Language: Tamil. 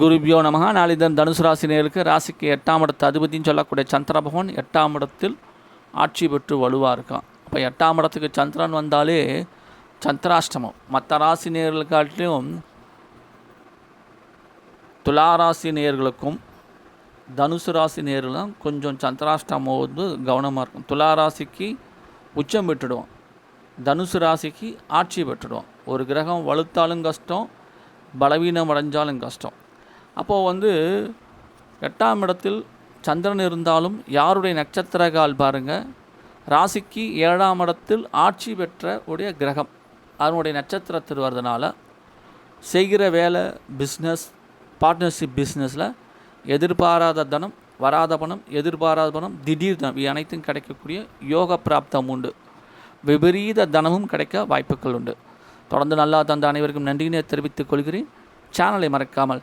குருபியோ நமக. நாளிதன் தனுசு நேருக்கு ராசிக்கு எட்டாம் இடத்து அதிபதினு சொல்லக்கூடிய சந்திர பகவான் எட்டாம் இடத்தில் ஆட்சி பெற்று வலுவாக இருக்கான். இப்போ எட்டாம் இடத்துக்கு சந்திரன் வந்தாலே சந்திராஷ்டமம். மற்ற ராசி நேர்களுக்காட்டிலும் துளாராசி நேர்களுக்கும் தனுசு ராசி நேர்களும் கொஞ்சம் சந்திராஷ்டமம் வந்து கவனமாக இருக்கும். துலா ராசிக்கு உச்சம் பெற்றுடுவோம். தனுசு ராசிக்கு ஆட்சி பெற்றுடுவோம். ஒரு கிரகம் வலுத்தாலும் கஷ்டம் பலவீனம் அடைஞ்சாலும் கஷ்டம். அப்போது வந்து எட்டாம் இடத்தில் சந்திரன் இருந்தாலும் யாருடைய நட்சத்திர கால் பாருங்கள் ராசிக்கு ஏழாம் இடத்தில் ஆட்சி பெற்ற உடைய கிரகம். அதனுடைய நட்சத்திரத்தில் வர்றதுனால செய்கிற வேலை பிஸ்னஸ் பார்ட்னர்ஷிப் பிஸ்னஸில் எதிர்பாராத தனம் வராத பணம் எதிர்பாராத பணம் திடீர் தனம். இவை அனைத்தும் கிடைக்கக்கூடிய யோக பிராப்தம் உண்டு. விபரீத தனமும் கிடைக்க வாய்ப்புகள் உண்டு. தொடர்ந்து நல்லா தந்த அனைவருக்கும் நன்றியினை தெரிவித்துக் கொள்கிறேன். சேனலை மறக்காமல்